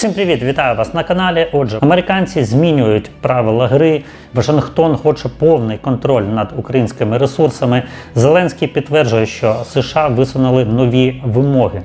Всім привіт, вітаю вас на каналі. Отже, американці змінюють правила гри. Вашингтон хоче повний контроль над українськими ресурсами. Зеленський підтверджує, що США висунули нові вимоги.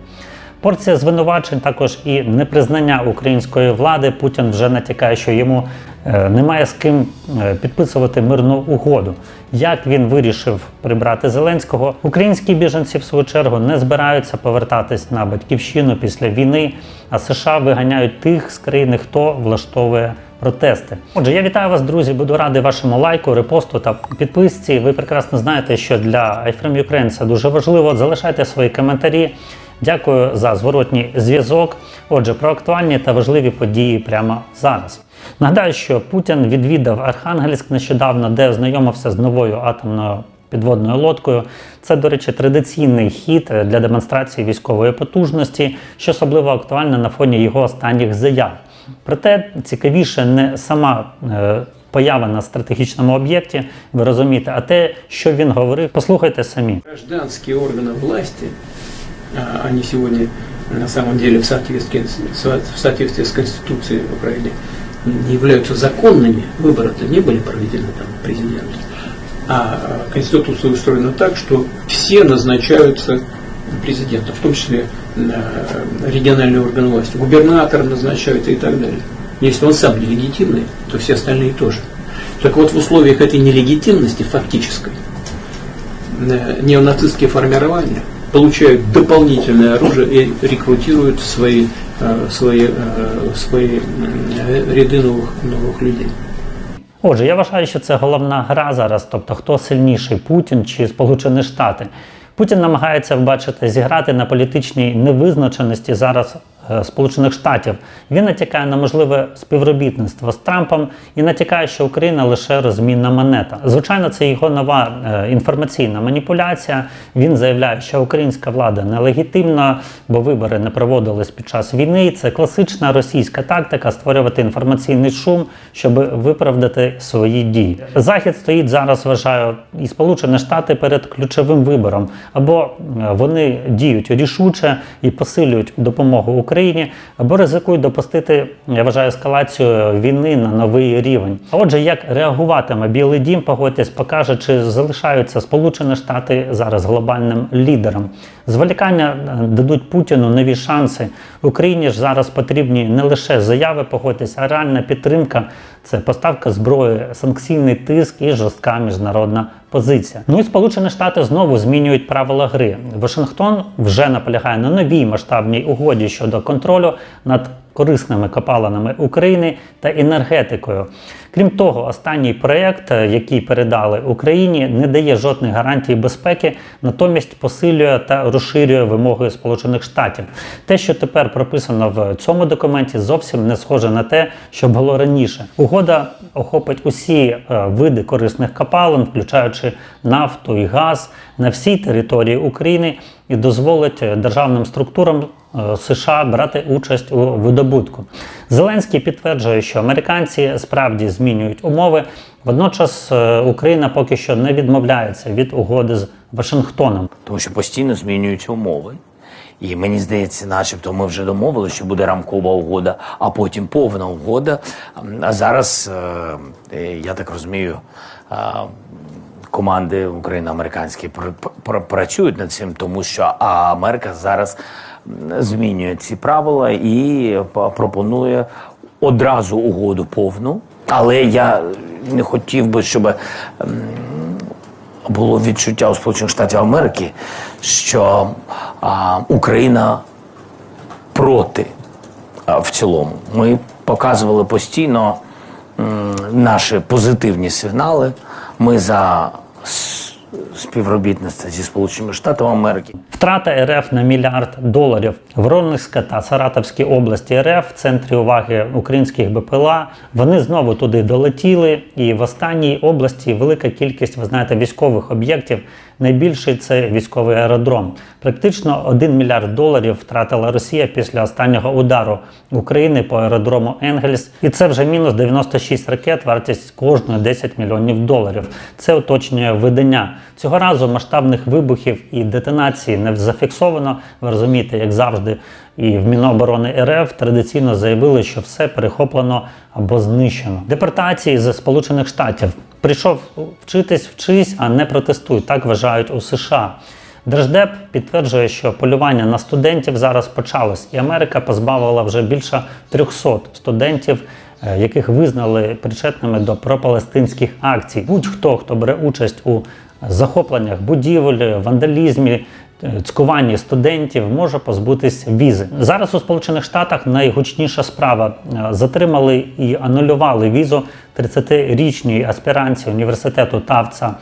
Порція звинувачень також і непризнання української влади. Путін вже натякає, що йому е, немає з ким е, підписувати мирну угоду. Як він вирішив прибрати Зеленського? Українські біженці, в свою чергу, не збираються повертатись на батьківщину після війни, а США виганяють тих з країни, хто влаштовує протести. Отже, я вітаю вас, друзі. Буду радий вашому лайку, репосту та підписці. Ви прекрасно знаєте, що для iFrame Ukraine це дуже важливо. Залишайте свої коментарі. Дякую за зворотній зв'язок. Отже, про актуальні та важливі події прямо зараз. Нагадаю, що Путін відвідав Архангельськ нещодавно, де ознайомився з новою атомною підводною лодкою. Це, до речі, традиційний хід для демонстрації військової потужності, що особливо актуально на фоні його останніх заяв. Проте цікавіше не сама. е, Поява на стратегічному об'єкті, ви розумієте, а те, що він говорив, послухайте самі. Гражданские органы власти, а, они сегодня на самом деле в соответствии, в соответствии с Конституцией Украины не являются законными, выборы-то не были проведены там президентом, а Конституция устроена так, что все назначаются президентом, в том числе э, региональные органы власти, губернатор назначается и так далее. Если он сам нелегитимный, то все остальные тоже. Так вот, в условиях этой нелегитимности фактической, э, неонацистские формирования получают дополнительное оружие и рекрутируют в свои, э, свои, э, в свои м, ряды новых, новых людей. Отже, я вважаю, що це головна гра зараз. Тобто, хто сильніший Путін чи Сполучені Штати. Путін намагається бачите, зіграти на політичній невизначеності зараз е, Сполучених Штатів. Він натякає на можливе співробітництво з Трампом і натякає, що Україна лише розмінна монета. Звичайно, це його нова е, інформаційна маніпуляція. Він заявляє, що українська влада нелегітимна, бо вибори не проводились під час війни. Це класична російська тактика створювати інформаційний шум, щоб виправдати свої дії. Захід стоїть зараз, вважаю, і Сполучені Штати перед ключовим вибором. Або е, вони діють рішуче і посилюють допомогу Україні, або ризикують допустити, я вважаю, ескалацію війни на новий рівень. А отже, як реагуватиме Білий Дім, погодьтесь, покаже, чи залишаються Сполучені Штати зараз глобальним лідером. Зволікання е, дадуть Путіну нові шанси. Україні ж зараз потрібні не лише заяви, погодьтесь, а реальна підтримка це поставка зброї, санкційний тиск і жорстка міжнародна позиція. Ну і Сполучені Штати знову змінюють правила гри. Вашингтон вже наполягає на новій масштабній угоді щодо контролю над корисними копалинами України та енергетикою. Крім того, останній проєкт, е, який передали Україні, не дає жодних гарантій безпеки, натомість посилює та розширює вимоги Сполучених Штатів. Те, що тепер прописано в цьому документі, зовсім не схоже на те, що було раніше. Угода охопить усі е, види корисних копалин, включаючи нафту і газ на всій території України, і дозволить е, державним структурам США брати участь у видобутку. Зеленський підтверджує, що американці справді змінюють умови. Водночас е, Україна поки що не відмовляється від угоди з Вашингтоном. тому що постійно змінюються умови. І мені здається, начебто ми вже домовили, що буде рамкова угода, а потім повна угода. А зараз, е, е, я так розумію, е, команди україно-американські пр- пр- працюють над цим, тому що Америка зараз змінює ці правила і пропонує одразу угоду повну. Але я не хотів би, щоб ем, було відчуття у Сполучених Штатів Америки, що а, Україна проти а, в цілому. Ми показували постійно м, наші позитивні сигнали. Ми за співробітництво зі Сполученими Штатами Америки. Втрата РФ на мільярд доларів. Воронезька та Саратовські області РФ в центрі уваги українських БПЛА. Вони знову туди долетіли, і в останній області велика кількість, ви знаєте, військових об'єктів. Найбільший це військовий аеродром. Практично 1 мільярд доларів втратила Росія після останнього удару України по аеродрому Енгельс. І це вже мінус 96 ракет, вартість кожної 10 мільйонів доларів. Це уточнює видання. Цього разу масштабних вибухів і детонацій не зафіксовано. Ви розумієте, як завжди, і в Міноборони РФ традиційно заявили, що все перехоплено або знищено. Депортації з Сполучених Штатів прийшов вчитись, вчись, а не протестуй. Так вважають у США. Держдеп підтверджує, що полювання на студентів зараз почалось, і Америка позбавила вже більше 300 студентів, е, яких визнали причетними до пропалестинських акцій. Будь-хто, хто бере участь у захопленнях будівель, вандалізмі. Е, Цькуванні студентів може позбутись візи зараз у Сполучених Штатах найгучніша справа Е, затримали і анулювали візу 30-річній аспірантці університету Тавца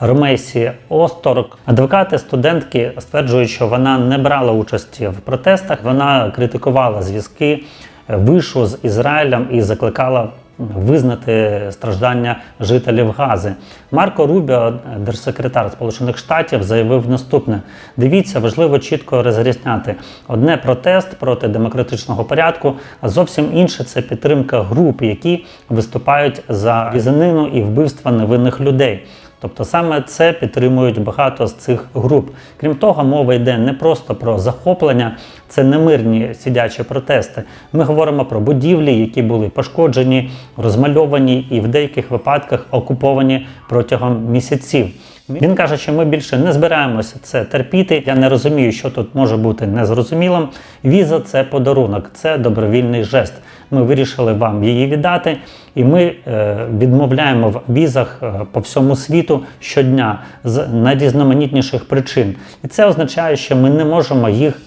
Ромейсі Осторок. Адвокати студентки стверджують, що вона не брала участі в протестах. Вона критикувала зв'язки е, вишу з Ізраїлем і закликала визнати страждання жителів Гази. Марко Рубіо, держсекретар Сполучених Штатів, заявив наступне: дивіться, важливо чітко розрізняти одне протест проти демократичного порядку, а зовсім інше це підтримка груп, які виступають за різанину і вбивства невинних людей. Тобто саме це підтримують багато з цих груп. Крім того, мова йде не просто про захоплення, це не мирні сидячі протести. Ми говоримо про будівлі, які були пошкоджені, розмальовані і в деяких випадках окуповані протягом місяців. Він каже, що ми більше не збираємося це терпіти. Я не розумію, що тут може бути незрозумілим. Віза це подарунок, це добровільний жест. Ми вирішили вам її віддати, і ми е, відмовляємо в візах е, по всьому світу щодня з найрізноманітніших причин. І це означає, що ми не можемо їх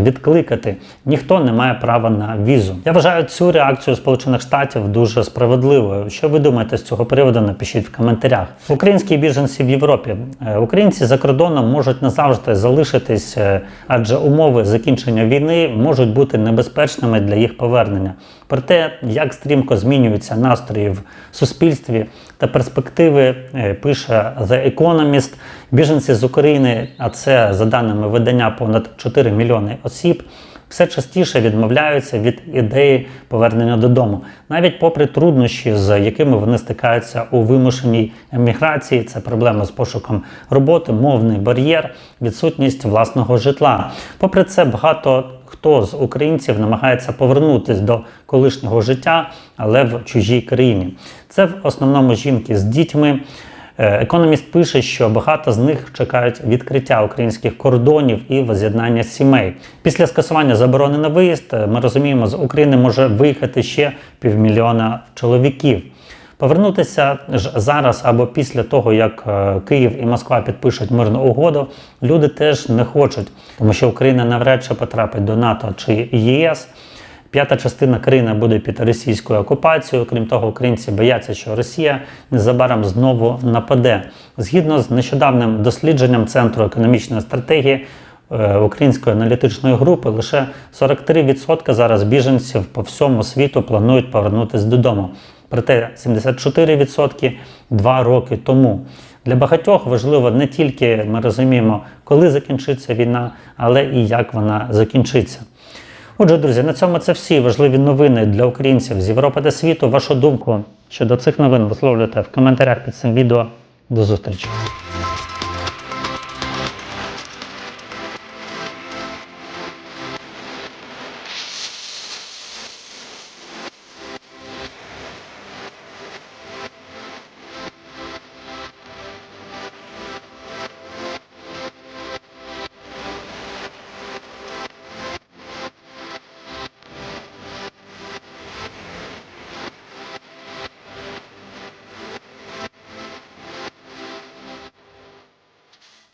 відкликати. Ніхто не має права на візу. Я вважаю цю реакцію Сполучених Штатів дуже справедливою. Що ви думаєте з цього приводу? Напишіть в коментарях. Українські біженці в Європі. Е, Українці за кордоном можуть назавжди залишитись, е, адже умови закінчення війни можуть бути небезпечними для їх повернення. Про те, як стрімко змінюються настрої в суспільстві та перспективи, е, пише The Economist. Біженці з України, а це за даними видання понад 4 мільйони осіб, все частіше відмовляються від ідеї повернення додому, навіть попри труднощі, з якими вони стикаються у вимушеній еміграції. Це проблеми з пошуком роботи, мовний бар'єр, відсутність власного житла. Попри це, багато хто з українців намагається повернутися до колишнього життя, але в чужій країні. Це в основному жінки з дітьми. Е, Економіст пише, що багато з них чекають відкриття українських кордонів і воз'єднання сімей. Після скасування заборони на виїзд е, ми розуміємо, з України може виїхати ще півмільйона чоловіків. Повернутися ж зараз або після того, як е, Київ і Москва підпишуть мирну угоду, люди теж не хочуть, тому що Україна навряд чи потрапить до НАТО чи ЄС. П'ята частина країни буде під російською окупацією. Крім того, українці бояться, що Росія незабаром знову нападе. Згідно з нещодавним дослідженням Центру економічної стратегії е, української аналітичної групи, лише 43% зараз біженців по всьому світу планують повернутися додому. Проте 74% два роки тому. Для багатьох важливо не тільки ми розуміємо, коли закінчиться війна, але і як вона закінчиться. Отже, друзі, на цьому це всі важливі новини для українців з Європи та світу. Вашу думку щодо цих новин висловлюйте в коментарях під цим відео. До зустрічі!